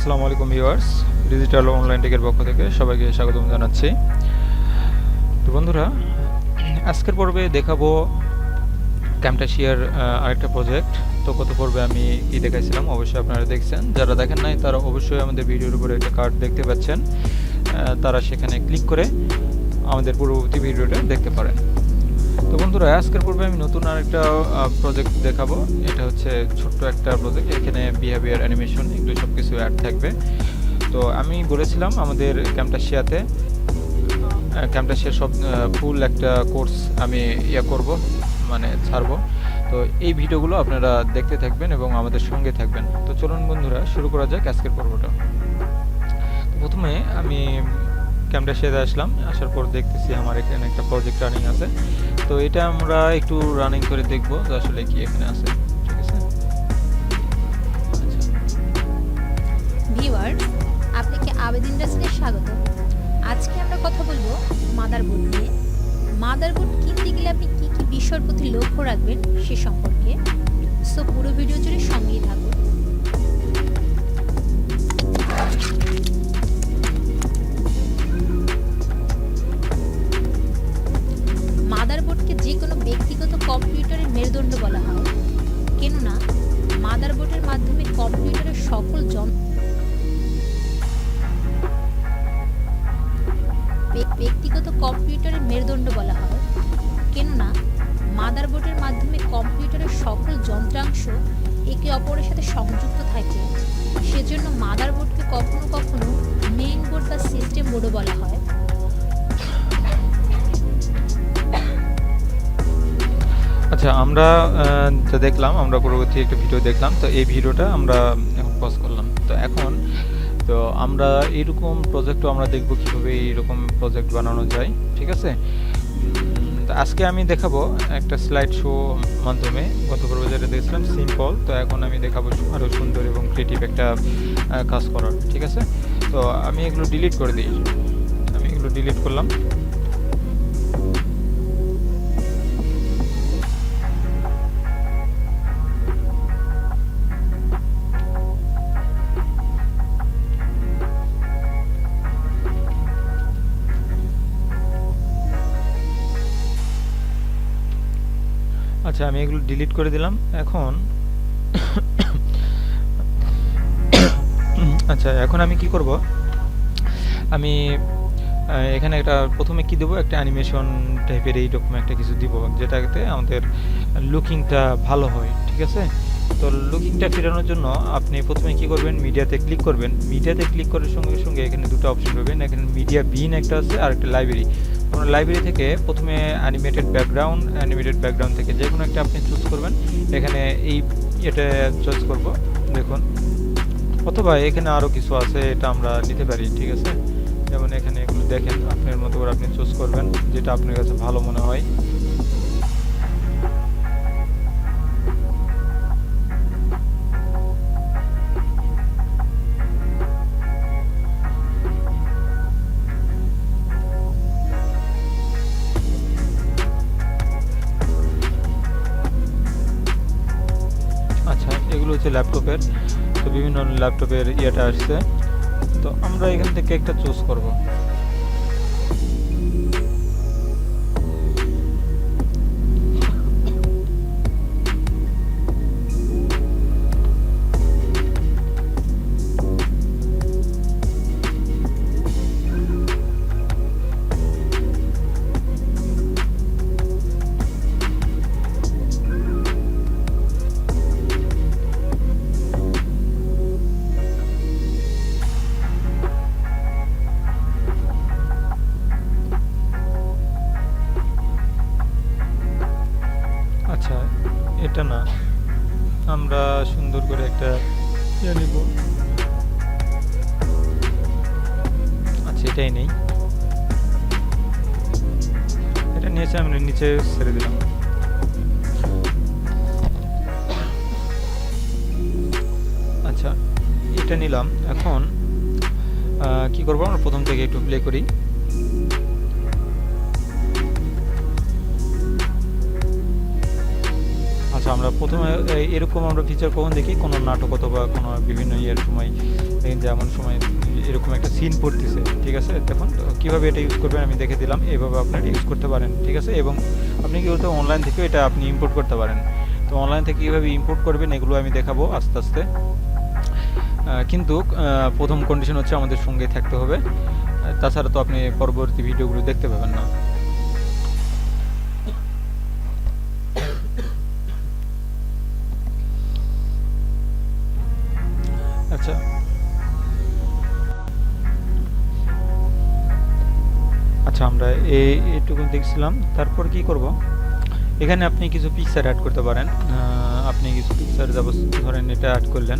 আসসালামু আলাইকুম viewers, digital online টেকের পক্ষ থেকে সবাইকে স্বাগতম জানাচ্ছি। তো বন্ধুরা, আজকের পর্বে দেখাবো ক্যামটাশিয়ার আরেকটা প্রজেক্ট তো কত পর্বে আমি কি দেখাইছিলাম? অবশ্যই আপনারা দেখছেন। যারা দেখেন নাই, তারা অবশ্যই আমাদের ভিডিওর উপরে একটা কার্ড দেখতে পাচ্ছেন। তারা সেখানে ক্লিক করে আমাদের পূর্ববর্তী ভিডিওটা দেখতে পারেন। তো বন্ধুরা, আজকের পর্বে আমি নতুন আরেকটা প্রজেক্ট দেখাবো। এটা হচ্ছে ছোট্ট একটা প্রজেক্ট এখানে বিহেভিয়ার অ্যানিমেশন এগুলো সব কিছু অ্যাড থাকবে। তো আমি বলেছিলাম আমাদের ক্যাম্পটাশিয়াতে ক্যাম্পটাশিয়ার সব ফুল একটা কোর্স আমি ইয়ে করব মানে ছাড়বো। তো এই ভিডিওগুলো আপনারা দেখতে থাকবেন এবং আমাদের সঙ্গে থাকবেন। তো চলুন বন্ধুরা, শুরু করা যাক আজকের পর্বটা। প্রথমে আমি ক্যাম্পটাশিয়াতে আসলাম। আসার পর দেখতেছি আমার এখানে একটা প্রজেক্ট রানিং আছে। তো এটা আমরা একটু রানিং করে দেখব আসলে কি এখানে আছে, ঠিক আছে? আচ্ছা। ভিউয়ার আপনাকে আবেদ ইন্ডাস্ট্রিতে স্বাগত। আজকে আমরা কথা বলব মাদারবোর্ড নিয়ে। মাদারবোর্ড কিনতে গেলে আপনি কি কি বিষয়ের প্রতি লক্ষ্য রাখবেন সে সম্পর্কে। সো পুরো ভিডিও জুড়ে সঙ্গেই থাকুন। কম্পিউটারের মেরুদণ্ড বলা হয়। কেননা মাদারবোর্ডের মাধ্যমে কম্পিউটারের সকল যন্ত্র ব্যক্তিগত কম্পিউটারের মেরুদণ্ড বলা হয়। কেননা মাদারবোর্ডের মাধ্যমে কম্পিউটারের সকল যন্ত্রাংশ একে অপরের সাথে সংযুক্ত থাকে। সেজন্য মাদারবোর্ডকে কখনো কখনো মেইন বোর্ড বা সিস্টেম বোর্ডও বলা হয়। আচ্ছা আমরা যা দেখলাম, আমরা পরবর্তী একটা ভিডিও দেখলাম, তো এই ভিডিওটা আমরা এখন পজ করলাম। তো এখন, তো আমরা এরকম প্রজেক্টও আমরা দেখব কীভাবে এইরকম প্রজেক্ট বানানো যায়, ঠিক আছে? আজকে আমি দেখাবো একটা স্লাইড শো মাধ্যমে। গত পর্বে যেটা দেখছিলাম সিম্পল তো এখন আমি দেখাবো সু- আরও সুন্দর এবং ক্রিয়েটিভ একটা কাজ করার, ঠিক আছে? তো আমি এগুলো ডিলিট করে দিই। আমি এগুলো ডিলিট করলাম। আচ্ছা আমি এগুলো ডিলিট করে দিলাম। এখন আচ্ছা এখন আমি কি করব? আমি এখানে একটা, প্রথমে কি দেবো? একটা অ্যানিমেশন টাইপের এইরকম একটা কিছু দিব, যেটাতে আমাদের লুকিংটা ভালো হয়, ঠিক আছে? তো লুকিংটা ফেরানোর জন্য আপনি প্রথমে কি করবেন? মিডিয়াতে ক্লিক করবেন। মিডিয়াতে ক্লিক করার সঙ্গে সঙ্গে এখানে দুটো অপশন পাবেন। এখানে মিডিয়া বিন একটা আছে আর একটা লাইব্রেরি আপনার লাইব্রেরি থেকে প্রথমে অ্যানিমেটেড ব্যাকগ্রাউন্ড অ্যানিমেটেড ব্যাকগ্রাউন্ড থেকে যে কোনো একটা আপনি চুজ করবেন। এখানে এই এটা চয়েস করব, দেখুন। অথবা এখানে আরও কিছু আছে, এটা আমরা নিতে পারি, ঠিক আছে? যেমন এখানে এগুলো দেখেন, আপনার মতো করে আপনি চুজ করবেন, যেটা আপনার কাছে ভালো মনে হয়। হচ্ছে ল্যাপটপের তো বিভিন্ন ল্যাপটপের ইয়েটা আসছে। তো আমরা এখান থেকে একটা চুজ করব। এটা আমি নিচে ছেড়ে দিলাম। আচ্ছা এটা নিলাম। এখন কি করব? আমরা প্রথম থেকে একটু প্লে করি। আচ্ছা আমরা প্রথমে এরকম আমরা ফিচার কখন দেখি? কোনো নাটক অথবা কোনো বিভিন্ন ইয়ের সময়, যেমন সময় এরকম একটা সিন পড়তেছে, ঠিক আছে? দেখুন, তো কীভাবে এটা ইউজ করবেন আমি দেখে দিলাম এইভাবে আপনারা ইউজ করতে পারেন, ঠিক আছে? এবং আপনি কি বলতে অনলাইন থেকেও এটা আপনি ইম্পোর্ট করতে পারেন। তো অনলাইন থেকে কীভাবে ইম্পোর্ট করবেন, এগুলো আমি দেখাবো আস্তে আস্তে। কিন্তু প্রথম কন্ডিশন হচ্ছে আমাদের সঙ্গে থাকতে হবে। তাছাড়া তো আপনি পরবর্তী ভিডিওগুলো দেখতে পাবেন না। আচ্ছা আচ্ছা আমরা এই এইটুকু দেখছিলাম। তারপর কি করব? এখানে আপনি কিছু পিকচার অ্যাড করতে পারেন। আপনি কিছু পিকচার ধরেন এটা অ্যাড করলেন।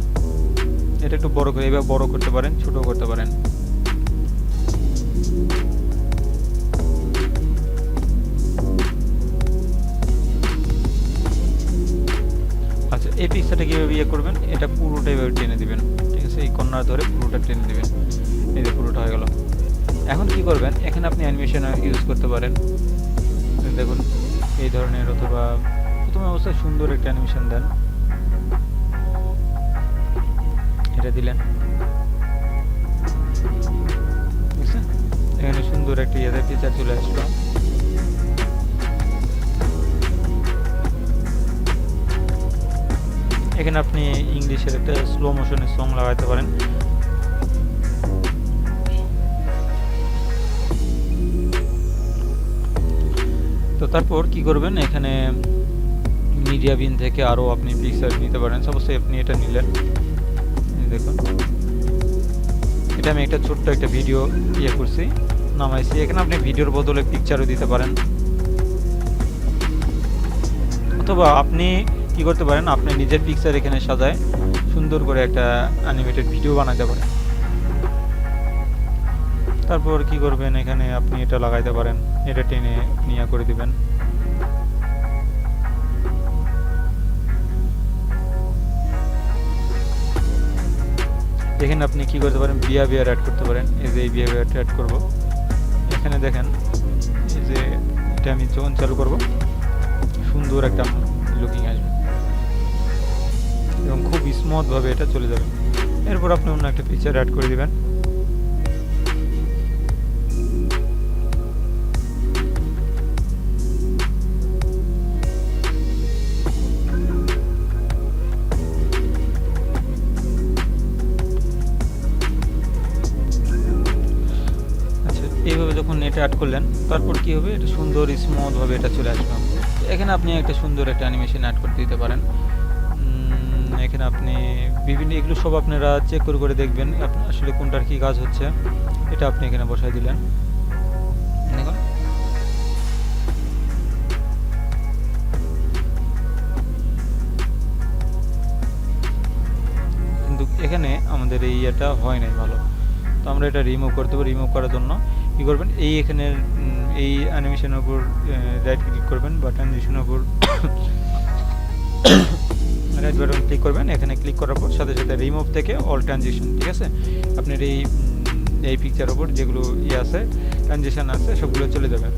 এটা একটু বড় করে, এবার বড় করতে পারেন ছোট করতে পারেন। আচ্ছা এই পিকচারটা কীভাবে ইয়ে করবেন? এটা পুরোটা এভাবে টেনে দিবেন। ঠিক আছে, এই কর্নার ধরে পুরোটা টেনে দিবেন। এই যে পুরোটা হয়ে গেল। এখন কি করবেন? এখানে আপনি অ্যানিমেশন ইউজ করতে পারেন। দেখুন, এই ধরনের অথবা প্রথমে অবস্থায় সুন্দর একটা অ্যানিমেশন দেন। এটা দিলেন। এখানে সুন্দর একটা ইয়েতে ফিচার চলে আসলো। এখানে আপনি ইংলিশের একটা স্লো মোশনের সং লাগাতে পারেন। তো তারপর কি করবেন? এখানে মিডিয়া বিন থেকে আরও আপনি পিকচার নিতে পারেন। সাপোজ আপনি এটা নিলেন। দেখুন। এটা আমি একটা ছোট্ট একটা ভিডিও ইয়ে করছি, নামাইছি। এখানে আপনি ভিডিওর বদলে পিকচারও দিতে পারেন। অথবা আপনি কি করতে পারেন? আপনি নিজের পিকচার এখানে সাজায় সুন্দর করে একটা অ্যানিমেটেড ভিডিও বানাতে পারেন। তারপর কি করবেন? এখানে আপনি এটা লাগাইতে পারেন। এটা টেনে নিয়ে করে দিবেন। এখানে আপনি কি করতে পারেন? বিহেভিয়ার অ্যাড করতে পারেন। এই যে এই বিহেভিয়ারটা অ্যাড করব। এখানে দেখেন, এই যে এটা আমি যখন চালু করব, সুন্দর একটা লুকিং আসবে। এবং খুব স্মুথভাবে এটা চলে যাবে। এরপর আপনি অন্য একটা পিকচার অ্যাড করে দিবেন। এইভাবে যখন এটা অ্যাড করলেন, তারপর কি হবে? এটা সুন্দর স্মুথভাবে এটা চলে আসবে এখানে আপনি একটা সুন্দর একটা অ্যানিমেশন অ্যাড করতে দিতে পারেন। এখানে আপনি বিভিন্ন, এগুলো সব আপনারা চেক করে করে দেখবেন আসলে কোনটার কি কাজ হচ্ছে। এটা আপনি এখানে বসাই দিলেন। কিন্তু এখানে আমাদের এই ইয়েটা হয় নাই ভালো। তো আমরা এটা রিমুভ করতে পারি রিমুভ করার জন্য। কী করবেন? এই এখানে এই অ্যানিমেশনের উপর রাইট ক্লিক করবেন বা ট্রানজিশনের উপর। রাইট বাটন ক্লিক করবেন, এখানে ক্লিক করার পর সাথে সাথে রিমুভ থেকে অল ট্রানজিশন ঠিক আছে? আপনার এই এই পিকচার ওপর যেগুলো ইয়ে আছে ট্রানজিশন আছে, সবগুলো চলে যাবে।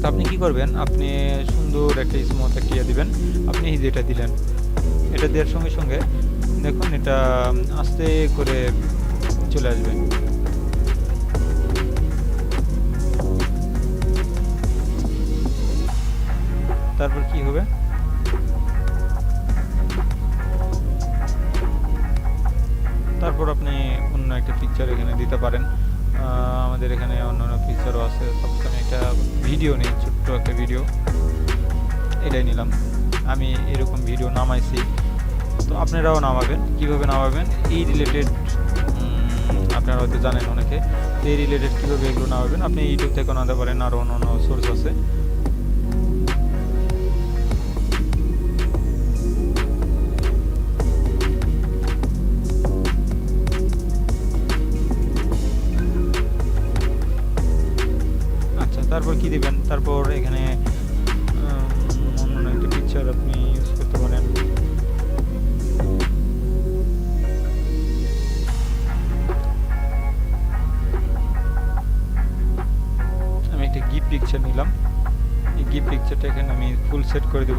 তো আপনি কি করবেন? আপনি সুন্দর একটা স্মুথ একটা ইয়ে দিবেন। আপনি যেটা দিলেন, এটা দেওয়ার সঙ্গে সঙ্গে দেখুন এটা আস্তে করে চলে আসবে। তারপর কি হবে? তারপর আপনি অন্য একটা পিকচার এখানে দিতে পারেন। আমাদের এখানে অন্য অন্য পিকচারও আছে। আমি একটা ভিডিও নিই, ছোট্ট একটা ভিডিও এটাই নিলাম। আমি এরকম ভিডিও নামাইছি। তো আপনারাও নামাবেন। কীভাবে নামাবেন? এই রিলেটেড আপনারা হয়তো জানেন অনেকে। এই রিলেটেড কীভাবে এগুলো নামাবেন? আপনি ইউটিউব থেকে নামাতে পারেন। আরও অন্য অন্য সোর্স আছে। তারপর কি দিবেন? তারপর এখানে অন্য একটা পিকচার আপনি ইউজ করতে পারেন। আমি একটা গিফট পিকচার নিলাম। এই গিফট পিকচারটা এখানে আমি ফুল সেট করে দেব।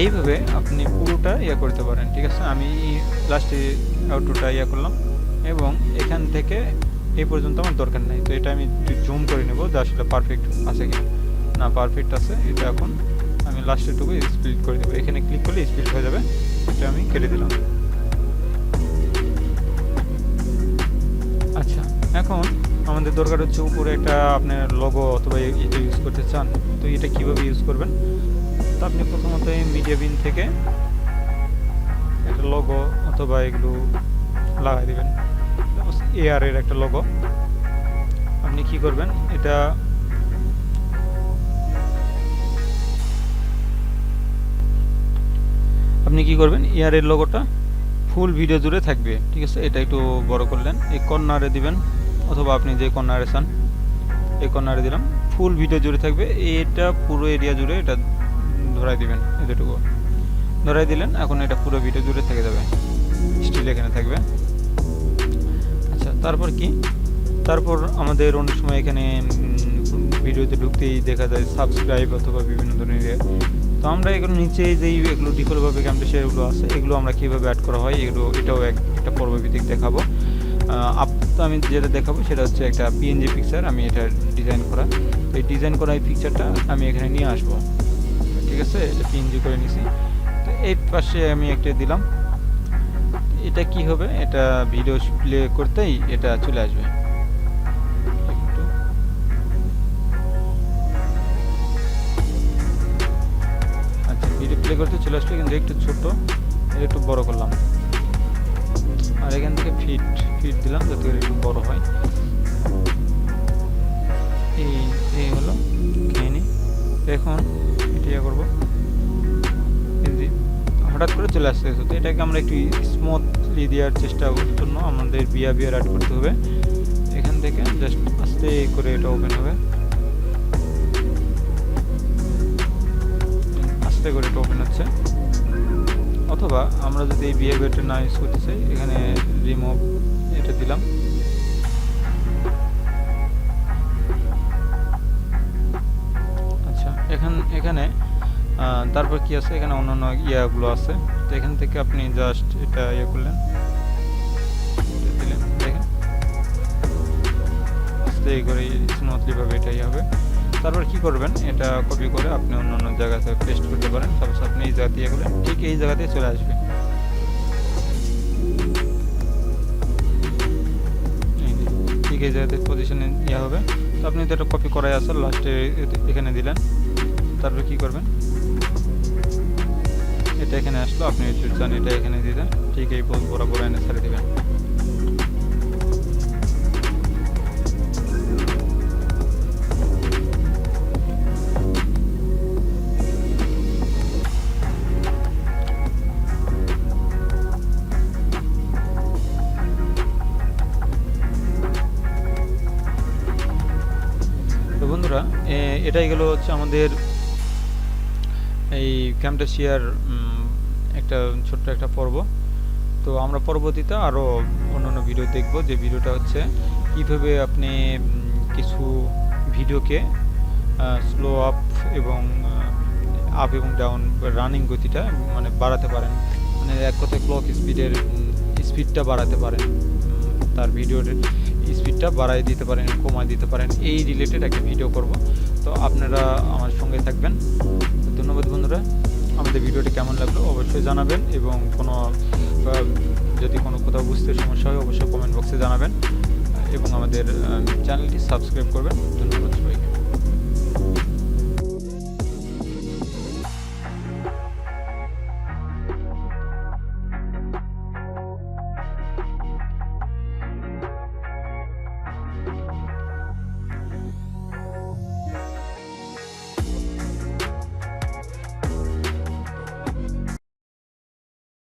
এইভাবে আপনি পুরোটা ইয়ে করতে পারেন, ঠিক আছে? আমি লাস্টে আউটরোটা ইয়ে করলাম এবং এখান থেকে এই পর্যন্ত আমার দরকার নাই। তো এটা আমি জুম করে নেব, যে আসলে পারফেক্ট আছে কি না পারফেক্ট আছে, এটা এখন আমি লাস্টেরটুকু স্প্লিট করে দেবো। এখানে ক্লিক করলে স্প্লিট হয়ে যাবে, এটা আমি কেটে দিলাম। আচ্ছা এখন আমাদের দরকার হচ্ছে উপরে একটা আপনার লোগো অথবা এটা ইউজ করতে চান, তো এটা কীভাবে ইউজ করবেন? আপনি প্রথমত এই মিডিয়া বিন থেকে একটা লোগো অথবা এগুলো লাগাই দিবেন। এর একটা লোগো আপনি কি করবেন? এটা আপনি কি করবেন? এআর এর লোগোটা ফুল ভিডিও জুড়ে থাকবে। ঠিক আছে? এটা একটু বড় করলেন। এই কর্নারে দিবেন। অথবা আপনি যে কর্নারে চান, এই কর্নারে দিলাম। ফুল ভিডিও জুড়ে থাকবে। এটা পুরো এরিয়া জুড়ে এটা ধরাই দিবেন এতটুকু। ধরাই দিলেন, এখন এটা পুরো ভিডিও জুড়ে থেকে যাবে। স্টিল এখানে থাকবে। আচ্ছা তারপর কি? তারপর আমাদের অনেক সময় এখানে ভিডিওতে ঢুকতেই দেখা যায় সাবস্ক্রাইব অথবা বিভিন্ন ধরনের ইয়ে। তো আমরা এগুলো নিচে যেই এগুলো ডিফল্টভাবে ক্যাম্পে শেয়ারগুলো আছে, এগুলো আমরা কীভাবে অ্যাড করা হয়, এগুলো, এটাও এক, একটা পর্বভিত্তিক দেখাবো। আপ, তো আমি যেটা দেখাবো সেটা হচ্ছে একটা পিএনজি পিকচার আমি এটা ডিজাইন করা। এই ডিজাইন করা এই পিকচারটা আমি এখানে নিয়ে আসব। ঠিক আছে, এটা পিএনজি করে নিছি। তো এই পাশে আমি একটা দিলাম। এটা কি হবে? এটা ভিডিও প্লে করতেই এটা চলে আসবে। আচ্ছা ভিডিও প্লে করতে চলে আসলো কিন্তু একটু ছোট এটা একটু বড় করলাম। আর এখান থেকে ফিট ফিট দিলাম যাতে করে একটু বড় হয়। এই এই হলো তো এখন ইয়ে করব। হঠাৎ করে চলে আসতে তো এটাকে আমরা একটু স্মুথলি দেওয়ার চেষ্টা জন্য আমাদের বিহেভিয়ার অ্যাড করতে হবে। এখান থেকে জাস্ট আস্তে করে এটা ওপেন হবে। আস্তে করে এটা ওপেন হচ্ছে। অথবা আমরা যদি এই বিহেভিয়ারটা না ইউজ করতে চাই, এখানে রিমুভ এটা দিলাম। এখান, এখানে তারপর কি আছে? এখানে অন্যান্য ইয়াগুলো আছে। তো এখান থেকে আপনি জাস্ট এটা ইয়ে করলেন। দিলেন, দেখেন। আস্তে করে স্মুথলি ভাবে এটা ইয়ে হবে। তারপর কি করবেন? এটা কপি করে আপনি অন্য অন্য জায়গাতে পেস্ট করতে পারেন। সাপোজ আপনি এই জায়গাতে ইয়ে করলেন, ঠিক এই জায়গাতে চলে আসবে। ঠিক এই জায়গাতে পজিশনে ইয়ে হবে। তো আপনি তো এটা কপি করাই আসল লাস্টে এখানে দিলেন। তারপর কি করবেন? এটা এখানে আসলো, আপনি যদি চান এটা এখানে দিলেন ঠিক এই বরাবর এনে ছেড়ে দেবেন। এটাই গেল হচ্ছে আমাদের এই ক্যাম্পটাশিয়ার একটা ছোট্ট একটা পর্ব। তো আমরা পরবর্তীতে আরও অন্যান্য ভিডিও দেখব। যে ভিডিওটা হচ্ছে কীভাবে আপনি কিছু ভিডিওকে স্লো আপ এবং আপ এবং ডাউন রানিং গতিটা মানে বাড়াতে পারেন। মানে এক কথায় ক্লক স্পিডের স্পিডটা বাড়াতে পারেন। তার ভিডিওর স্পিডটা বাড়াই দিতে পারেন কমায় দিতে পারেন। এই রিলেটেড একটা ভিডিও করব। তো আপনারা আমার সঙ্গে থাকবেন। ধন্যবাদ বন্ধুরা। আমাদের ভিডিওটি কেমন লাগল অবশ্যই জানাবেন এবং কোনো যদি কোনো কোথাও বুঝতে সমস্যা হয় অবশ্যই কমেন্ট বক্সে জানাবেন। এবং আমাদের চ্যানেলটি সাবস্ক্রাইব করবেন। ধন্যবাদ সবাইকে।